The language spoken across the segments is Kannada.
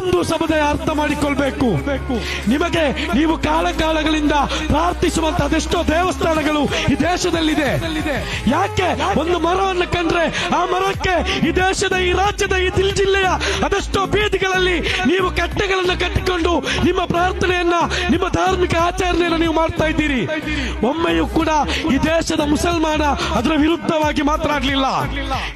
ಹಿಂದೂ ಸಮುದಾಯ ಅರ್ಥ ಮಾಡಿಕೊಳ್ಬೇಕು. ನಿಮಗೆ ನೀವು ಕಾಲ ಕಾಲಗಳಿಂದ ಪ್ರಾರ್ಥಿಸುವಂತ ಅದೆಷ್ಟೋ ದೇವಸ್ಥಾನಗಳು ಈ ದೇಶದಲ್ಲಿದೆ. ಯಾಕೆ ಒಂದು ಮರವನ್ನು ಕಂಡ್ರೆ ಆ ಮರಕ್ಕೆ ಈ ದೇಶದ, ಈ ರಾಜ್ಯದ, ಈ ಜಿಲ್ಲೆಯ ಅದೆಷ್ಟೋ ಬೀದಿಗಳಲ್ಲಿ ನೀವು ಕಟ್ಟೆಗಳನ್ನು ಕಟ್ಟಿಕೊಂಡು ನಿಮ್ಮ ಪ್ರಾರ್ಥನೆಯನ್ನ, ನಿಮ್ಮ ಧಾರ್ಮಿಕ ಆಚರಣೆಯನ್ನು ನೀವು ಮಾಡ್ತಾ ಇದ್ದೀರಿ. ಒಮ್ಮೆಯೂ ಕೂಡ ಈ ದೇಶದ ಮುಸಲ್ಮಾನ ಅದರ ವಿರುದ್ಧವಾಗಿ ಮಾತನಾಡಲಿಲ್ಲ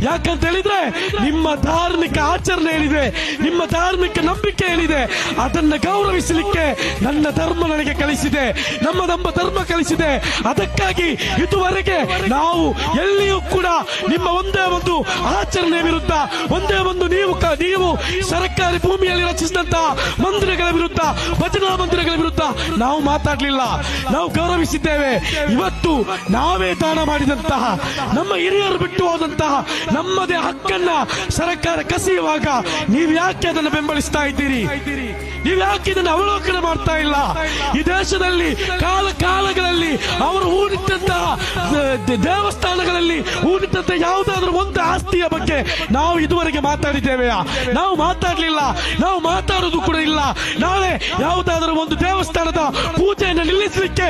ಯಾಕಂತ ಹೇಳಿದ್ರೆ ನಿಮ್ಮ ಧಾರ್ಮಿಕ ಆಚರಣೆ ಏನಿದೆ ನಿಮ್ಮ ಧಾರ್ಮಿಕ ನಂಬಿಕೆ ಏನಿದೆ ಅದನ್ನ ಗೌರವಿಸಲಿಕ್ಕೆ ನನ್ನ ಧರ್ಮ ನನಗೆ ಕಲಿಸಿದೆ. ನಮ್ಮ ನಮ್ಮ ಧರ್ಮ ಕಲಿಸಿದೆ. ಅದಕ್ಕಾಗಿ ಇದುವರೆಗೆ ನಾವು ಎಲ್ಲಿಯೂ ಕೂಡ ನಿಮ್ಮ ಒಂದೇ ಒಂದು ಆಚರಣೆ ವಿರುದ್ಧ, ಒಂದೇ ಒಂದು ನೀವು ನೀವು ಸರ್ಕಾರಿ ಭೂಮಿಯಲ್ಲಿ ರಚಿಸಿದಂತಹ ಮಂದಿರಗಳ ವಿರುದ್ಧ, ಭಜನಾ ಮಂದಿರಗಳ ವಿರುದ್ಧ ನಾವು ಮಾತಾಡಲಿಲ್ಲ. ನಾವು ಗೌರವಿಸಿದ್ದೇವೆ. ಇವತ್ತು ನಾವೇ ದಾನ ಮಾಡಿದಂತಹ ನಮ್ಮ ಹಿರಿಯರು ಬಿಟ್ಟು ಹೋದಂತಹ ನಮ್ಮದೇ ಹಕ್ಕನ್ನ ಸರ್ಕಾರ ಕಸಿಯುವಾಗ ನೀವು ಯಾಕೆ ಅದನ್ನು ಬೆಂಬಲಿಸ್ತಾ ಇದ್ದೀರಿ? ನೀವು ಯಾಕೆ ಇದನ್ನು ಅವಲೋಕನ ಮಾಡ್ತಾ ಇಲ್ಲ? ಈ ದೇಶದಲ್ಲಿ ಕಾಲ ಕಾಲಗಳಲ್ಲಿ ಅವರು ಹೂಡಿಟ್ಟಂತಹ ದೇವಸ್ಥಾನಗಳಲ್ಲಿ ಹೂಡಿಟ್ಟಂತಹ ಯಾವುದಾದ್ರೂ ಒಂದು ಆಸ್ತಿಯ ಬಗ್ಗೆ ನಾವು ಇದುವರೆಗೆ ಮಾತಾಡಿದ್ದೇವೆ ನಾವು ಮಾತಾಡಲಿಲ್ಲ. ನಾವು ಮಾತಾಡೋದು ಕೂಡ ಇಲ್ಲ. ನಾಳೆ ಯಾವುದಾದ್ರೂ ಒಂದು ದೇವಸ್ಥಾನದ ಪೂಜೆಯನ್ನು ನಿಲ್ಲಿಸಲಿಕ್ಕೆ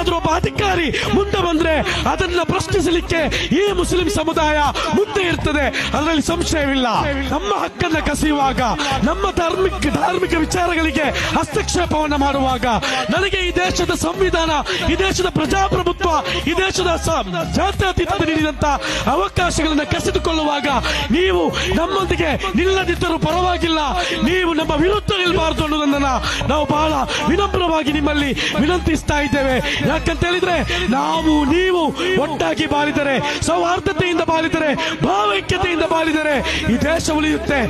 ಯಾವುದಾದ್ರೂ ಒಬ್ಬ ಅಧಿಕಾರಿ ಮುಂದೆ ಬಂದ್ರೆ ಅದನ್ನ ಪ್ರಶ್ನಿಸಲಿಕ್ಕೆ ಈ ಮುಸ್ಲಿಂ ಸಮುದಾಯ ಮುಂದೆ ಇರ್ತದೆ. ಅದರಲ್ಲಿ ಸಂಶಯವಿಲ್ಲ. ನಮ್ಮ ಹಕ್ಕನ್ನ ಕಸಿಯುವಾಗ, ನಮ್ಮ ಧಾರ್ಮಿಕ ಧಾರ್ಮಿಕ ವಿಚಾರಗಳಿಗೆ ಹಸ್ತಕ್ಷೇಪವನ್ನು ಮಾಡುವಾಗ ನನಗೆ ಈ ದೇಶದ ಸಂವಿಧಾನ, ಈ ದೇಶದ ಪ್ರಜಾಪ್ರಭುತ್ವ, ಈ ದೇಶದ ಜಾತ್ಯತೀತ ನೀಡಿದಂತ ಅವಕಾಶಗಳನ್ನ ಕಸಿದುಕೊಳ್ಳುವಾಗ ನೀವು ನಮ್ಮೊಂದಿಗೆ ನಿಲ್ಲದಿದ್ದರೂ ಪರವಾಗಿಲ್ಲ. ನೀವು ನಮ್ಮ ವಿರುದ್ಧ ನಿಲ್ಬಾರದು ಅನ್ನೋದನ್ನ ನಾವು ಬಹಳ ವಿನಮ್ರವಾಗಿ ನಿಮ್ಮಲ್ಲಿ ವಿನಂತಿಸ್ತಾ ಇದ್ದೇವೆ. ಯಾಕಂತ ಹೇಳಿದ್ರೆ ನಾವು ನೀವು ಒಟ್ಟಾಗಿ ಬಾಲಿದರೆ ಸೌಹಾರ್ದತೆಯಿಂದ ಬಾಲಿದರೆ ಭಾವೈಕ್ಯತೆಯಿಂದ ಬಾಲಿದರೆ ಈ ದೇಶ ಉಳಿಯುತ್ತೆ.